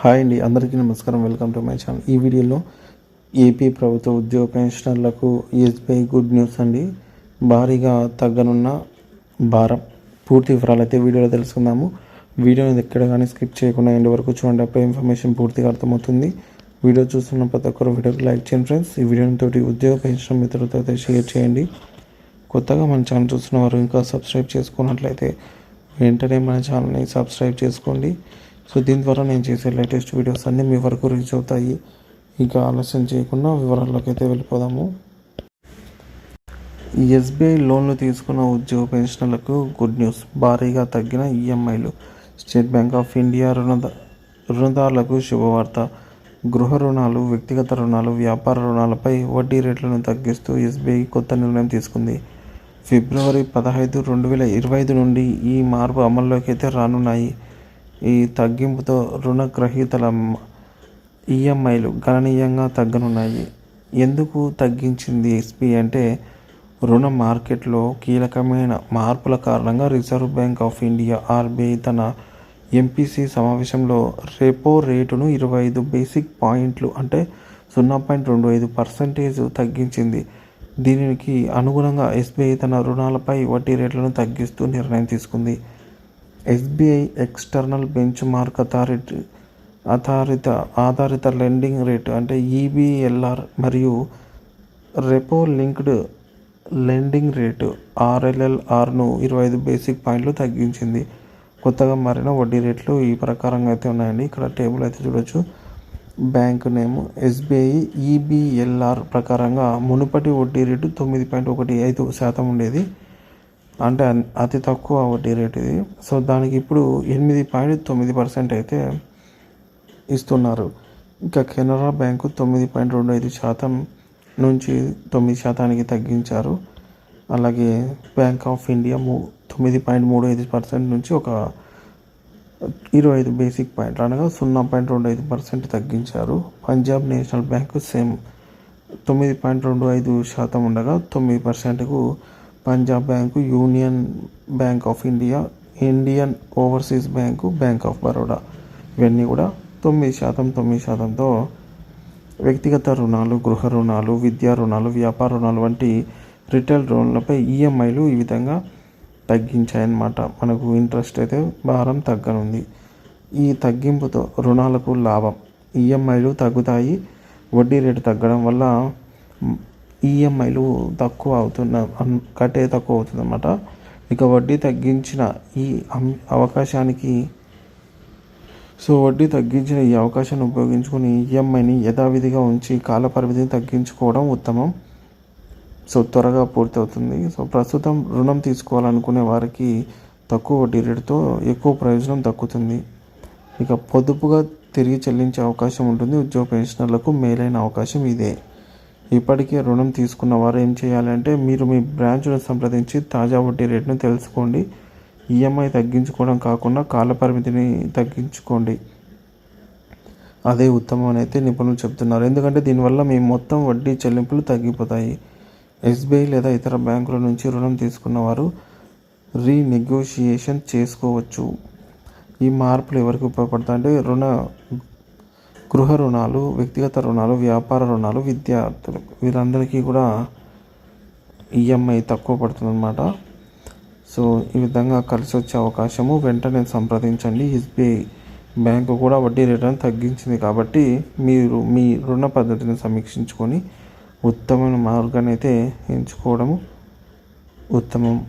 Hi అండి అందరికీ నమస్కారం. Welcome to my channel. ఈ వీడియోలో ఏపీ ప్రభుత్వ ఉద్యోగ పెన్షనర్లకు ఎస్బీఐ గుడ్ న్యూస్ అండి. భారీగా తగ్గనున్న భారం. పూర్తి వివరాలు అయితే వీడియోలో తెలుసుకుందాము. వీడియోని ఎక్కడ కానీ స్కిప్ చేయకుండా ఎండ్ వరకు చూడండి అప్పుడు ఇన్ఫర్మేషన్ పూర్తిగా అర్థమవుతుంది. వీడియో చూస్తున్న ప్రతి ఒక్కరు వీడియోకి లైక్ చేయండి ఫ్రెండ్స్. ఈ వీడియోని తోటి ఉద్యోగ పెన్షన్ మిత్రులతో అయితే షేర్ చేయండి. కొత్తగా మన ఛానల్ చూస్తున్న వారు ఇంకా సబ్స్క్రైబ్ చేసుకున్నట్లయితే వెంటనే మన ఛానల్ని సబ్స్క్రైబ్ చేసుకోండి. సో దీని ద్వారా నేను చేసే లేటెస్ట్ వీడియోస్ అన్నీ మీ వరకు రీచ్ అవుతాయి. ఇంకా ఆలస్యం చేయకుండా వివరాల్లోకి అయితే వెళ్ళిపోదాము. ఎస్బీఐ లోన్లు తీసుకున్న ఉద్యోగ పెన్షన్లకు గుడ్ న్యూస్. భారీగా తగ్గిన ఈఎంఐలు. స్టేట్ బ్యాంక్ ఆఫ్ ఇండియా రుణద రుణదారులకు శుభవార్త. గృహ రుణాలు వ్యక్తిగత రుణాలు వ్యాపార రుణాలపై వడ్డీ రేట్లను తగ్గిస్తూ ఎస్బీఐ కొత్త నిర్ణయం తీసుకుంది. ఫిబ్రవరి పదహైదు రెండు వేల ఇరవై ఐదు నుండి ఈ మార్పు అమల్లోకి అయితే రానున్నాయి. ఈ తగ్గింపుతో రుణగ్రహీతల ఈఎంఐలు గణనీయంగా తగ్గనున్నాయి. ఎందుకు తగ్గించింది ఎస్బీఐ అంటే రుణ మార్కెట్లో కీలకమైన మార్పుల కారణంగా Reserve Bank of India RBI తన ఎంపీసీ సమావేశంలో రెపో రేటును ఇరవై ఐదు బేసిక్ పాయింట్లు అంటే సున్నా పాయింట్ రెండు ఐదు పర్సెంటేజ్ తగ్గించింది. దీనికి అనుగుణంగా ఎస్బీఐ తన రుణాలపై వడ్డీ రేట్లను తగ్గిస్తూ నిర్ణయం తీసుకుంది. SBI external benchmark authority ఆధారిత ఆధారిత లెండింగ్ రేట్ అంటే ఈబీఎల్ఆర్ మరియు రెపో లింక్డ్ లెండింగ్ రేటు ఆర్ఎల్ఎల్ఆర్ను ఇరవై ఐదు బేసిక్ పాయింట్లు తగ్గించింది. కొత్తగా మారిన వడ్డీ రేట్లు ఈ ప్రకారంగా అయితే ఉన్నాయండి. ఇక్కడ టేబుల్ అయితే చూడొచ్చు. బ్యాంకు నేమ్ ఎస్బీఐ ఈబీఎల్ఆర్ ప్రకారంగా మునుపటి వడ్డీ రేటు తొమ్మిది పాయింట్ ఒకటి ఐదు శాతం ఉండేది. అంటే అతి తక్కువ వడ్డీ రేట్ ఇది. సో దానికి ఇప్పుడు ఎనిమిది పాయింట్ తొమ్మిది పర్సెంట్ అయితే ఇస్తున్నారు. ఇంకా కెనరా బ్యాంకు తొమ్మిది పాయింట్ రెండు ఐదు శాతం నుంచి తొమ్మిది శాతానికి తగ్గించారు. అలాగే బ్యాంక్ ఆఫ్ ఇండియా మూ తొమ్మిది పాయింట్ మూడు ఐదు పర్సెంట్ నుంచి ఒక ఇరవై ఐదు బేసిక్ పాయింట్ అనగా సున్నా పాయింట్ రెండు ఐదు పర్సెంట్ తగ్గించారు. పంజాబ్ నేషనల్ బ్యాంకు సేమ్ తొమ్మిది పాయింట్ రెండు ఐదు శాతం ఉండగా తొమ్మిది పర్సెంట్కు Punjab Bank Union Bank of India Indian Overseas Bank Bank of Baroda. ఇవన్నీ కూడా తొమ్మిది శాతం తొమ్మిది శాతంతో వ్యక్తిగత రుణాలు గృహ రుణాలు విద్యా రుణాలు వ్యాపార రుణాలు వంటి రిటైల్ రుణాలపై ఈఎంఐలు ఈ విధంగా తగ్గించాయన్నమాట. మనకు ఇంట్రెస్ట్ అయితే భారం తగ్గనుంది. ఈ తగ్గింపుతో రుణాలకు లాభం. ఈఎంఐలు తగ్గుతాయి. వడ్డీ రేటు తగ్గడం వల్ల ఈఎంఐలు తక్కువ అవుతున్న కట్టే తక్కువ అవుతుందన్నమాట. ఇక వడ్డీ తగ్గించిన ఈ అం- అవకాశానికి సో వడ్డీ తగ్గించిన ఈ అవకాశాన్ని ఉపయోగించుకొని ఈఎంఐని యథావిధిగా ఉంచి కాల పరిమితిని తగ్గించుకోవడం ఉత్తమం. సో త్వరగా పూర్తవుతుంది. సో ప్రస్తుతం రుణం తీసుకోవాలనుకునే వారికి తక్కువ వడ్డీ రేటుతో ఎక్కువ ప్రయోజనం దక్కుతుంది. ఇక పొదుపుగా తిరిగి చెల్లించే అవకాశం ఉంటుంది. ఉద్యోగ పెన్షనర్లకు మేలైన అవకాశం ఇదే. ఇప్పటికే రుణం తీసుకున్న వారు ఏం చేయాలంటే మీరు మీ బ్రాంచ్ను సంప్రదించి తాజా వడ్డీ రేటును తెలుసుకోండి. ఈఎంఐ తగ్గించుకోవడం కాకుండా కాల పరిమితిని తగ్గించుకోండి. అదే ఉత్తమం అని అయితే నిపుణులు చెప్తున్నారు. ఎందుకంటే దీనివల్ల మీ మొత్తం వడ్డీ చెల్లింపులు తగ్గిపోతాయి. ఎస్బీఐ లేదా ఇతర బ్యాంకుల నుంచి రుణం తీసుకున్న వారు రీనెగోషియేషన్ చేసుకోవచ్చు. ఈ మార్పులు ఎవరికి ఉపయోగపడతాయి అంటే రుణ గృహ రుణాలు వ్యక్తిగత రుణాలు వ్యాపార రుణాలు విద్యార్థులకు. వీరందరికీ కూడా ఈఎంఐ తక్కువ పడుతుందన్నమాట. సో ఈ విధంగా కలిసి వచ్చే అవకాశము వెంటనే సంప్రదించండి. ఎస్బీఐ బ్యాంకు కూడా వడ్డీ రేట్లను తగ్గించింది కాబట్టి మీరు మీ రుణ పద్ధతిని సమీక్షించుకొని ఉత్తమమైన మార్గాన్ని అయితే ఎంచుకోవడము ఉత్తమం.